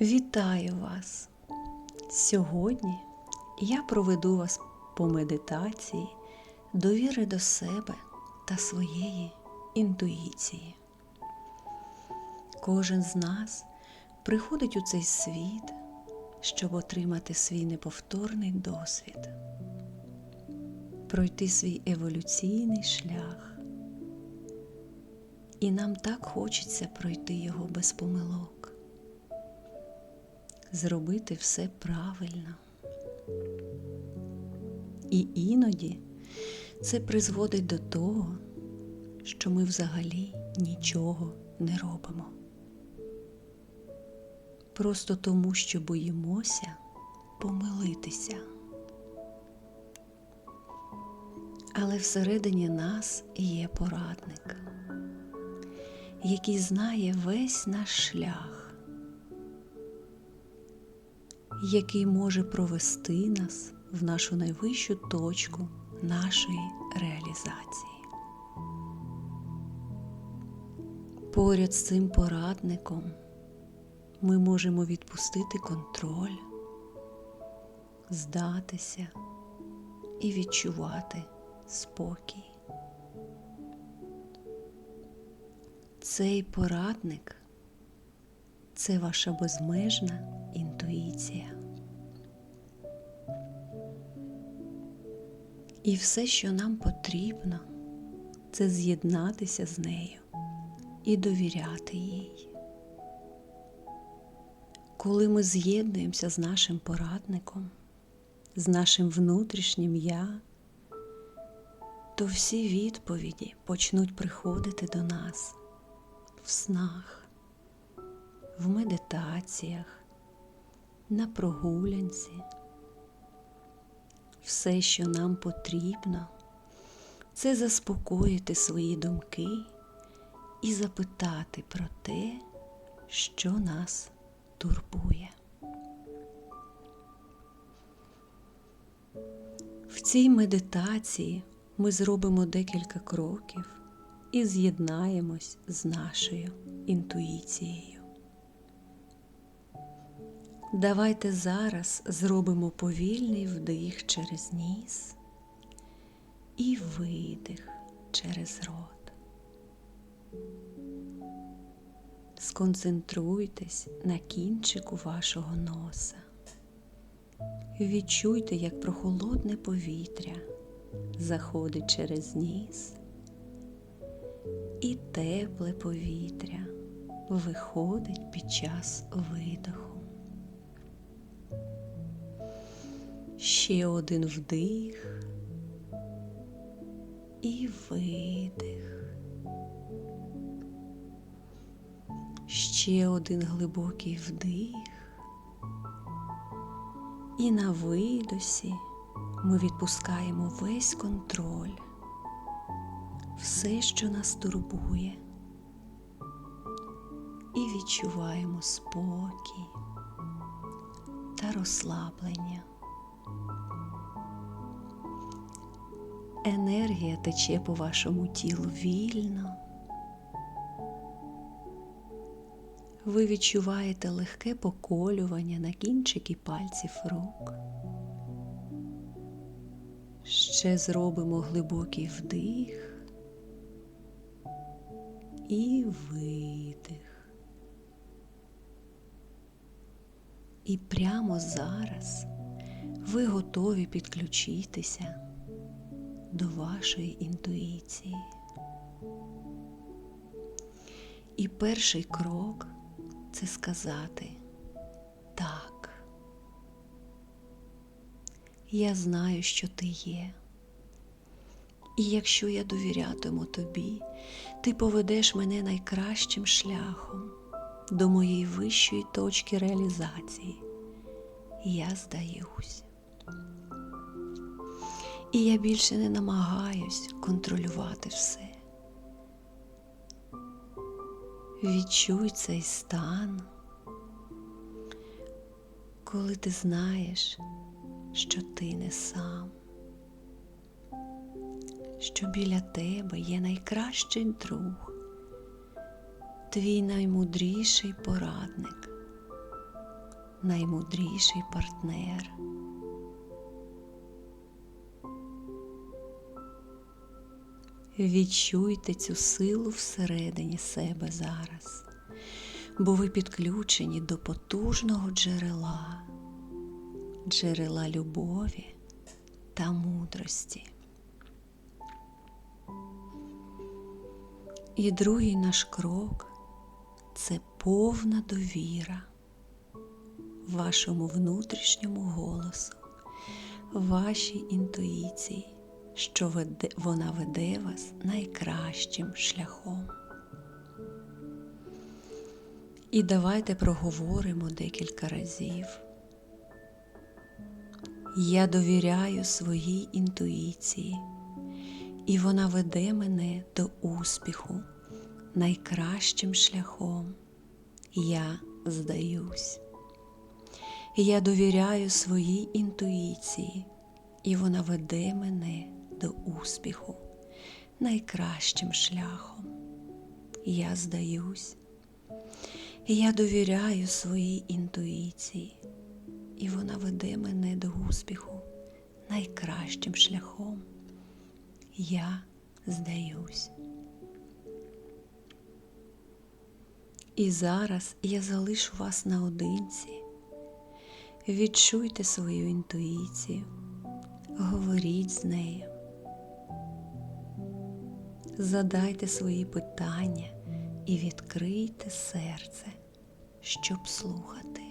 Вітаю вас! Сьогодні я проведу вас по медитації довіри до себе та своєї інтуїції. Кожен з нас приходить у цей світ, щоб отримати свій неповторний досвід, пройти свій еволюційний шлях. І нам так хочеться пройти його без помилок зробити все правильно. І іноді це призводить до того, що ми взагалі нічого не робимо. Просто тому, що боїмося помилитися. Але всередині нас є порадник, який знає весь наш шлях який може провести нас в нашу найвищу точку нашої реалізації. Поряд з цим порадником ми можемо відпустити контроль, здатися і відчувати спокій. Цей порадник це ваша безмежна інтуїція. І все, що нам потрібно, це з'єднатися з нею і довіряти їй. Коли ми з'єднуємося з нашим порадником, з нашим внутрішнім я, то всі відповіді почнуть приходити до нас в снах в медитаціях, на прогулянці. Все, що нам потрібно, це заспокоїти свої думки і запитати про те, що нас турбує. В цій медитації ми зробимо декілька кроків і з'єднаємось з нашою інтуїцією. Давайте зараз зробимо повільний вдих через ніс і видих через рот. Сконцентруйтесь на кінчику вашого носа. Відчуйте, як прохолодне повітря заходить через ніс, і тепле повітря виходить під час видоху. Ще один вдих і видих. Ще один глибокий вдих. І на видосі ми відпускаємо весь контроль, все, що нас турбує, і відчуваємо спокій та розслаблення. Енергія тече по вашому тілу вільно. Ви відчуваєте легке поколювання на кінчики пальців рук. Ще зробимо глибокий вдих і видих. І прямо зараз ви готові підключитися до вашої інтуїції. І перший крок це сказати так. Я знаю, що ти є. І якщо я довірятиму тобі, ти поведеш мене найкращим шляхом до моєї вищої точки реалізації. Я здаюсь. І я більше не намагаюсь контролювати все. Відчуй цей стан, коли ти знаєш, що ти не сам, що біля тебе є найкращий друг, твій наймудріший порадник, наймудріший партнер. Відчуйте цю силу всередині себе зараз, бо ви підключені до потужного джерела, джерела любові та мудрості. І другий наш крок це повна довіра вашому внутрішньому голосу, вашій інтуїції, що вона веде вас найкращим шляхом. І давайте проговоримо декілька разів. Я довіряю своїй інтуїції, і вона веде мене до успіху найкращим шляхом. Я здаюсь. Я довіряю своїй інтуїції, і вона веде мене до успіху найкращим шляхом. Я здаюсь. Я довіряю своїй інтуїції, і вона веде мене до успіху найкращим шляхом. Я здаюсь. І зараз я залишу вас наодинці. Відчуйте свою інтуїцію, говоріть з нею, задайте свої питання і відкрийте серце, щоб слухати.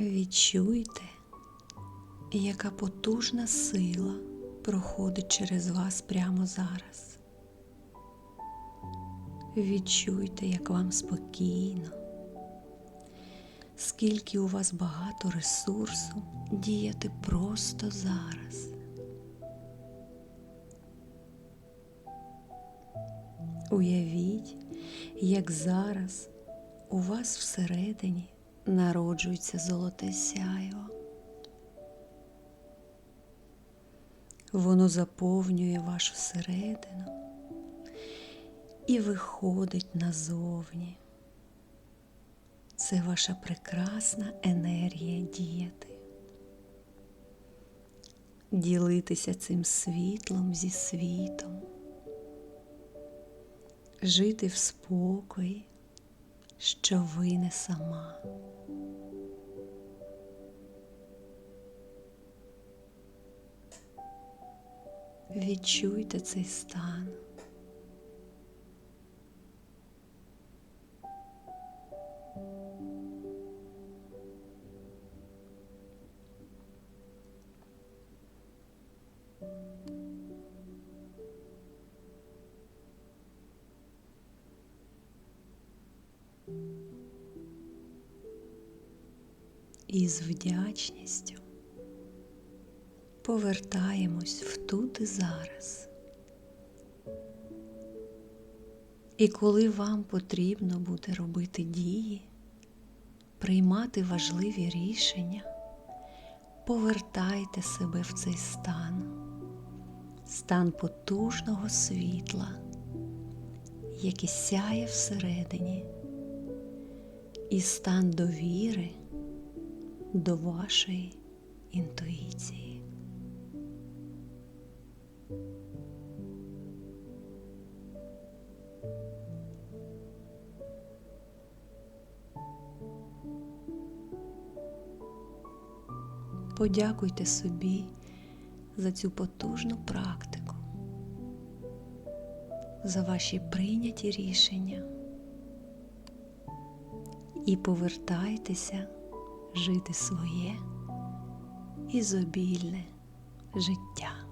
Відчуйте, яка потужна сила проходить через вас прямо зараз. Відчуйте, як вам спокійно, скільки у вас багато ресурсу діяти просто зараз. Уявіть, як зараз у вас всередині народжується золоте сяйво. Воно заповнює вашу середину і виходить назовні. Це ваша прекрасна енергія діяти, ділитися цим світлом зі світом, жити в спокої, що ви не сама. Відчуйте цей стан. І з вдячністю повертаємось в тут і зараз. І коли вам потрібно буде робити дії, приймати важливі рішення, повертайте себе в цей стан, стан потужного світла, який сяє всередині, і стан довіри до вашої інтуїції. Подякуйте собі за цю потужну практику, за ваші прийняті рішення і повертайтеся жити своє ізобільне життя.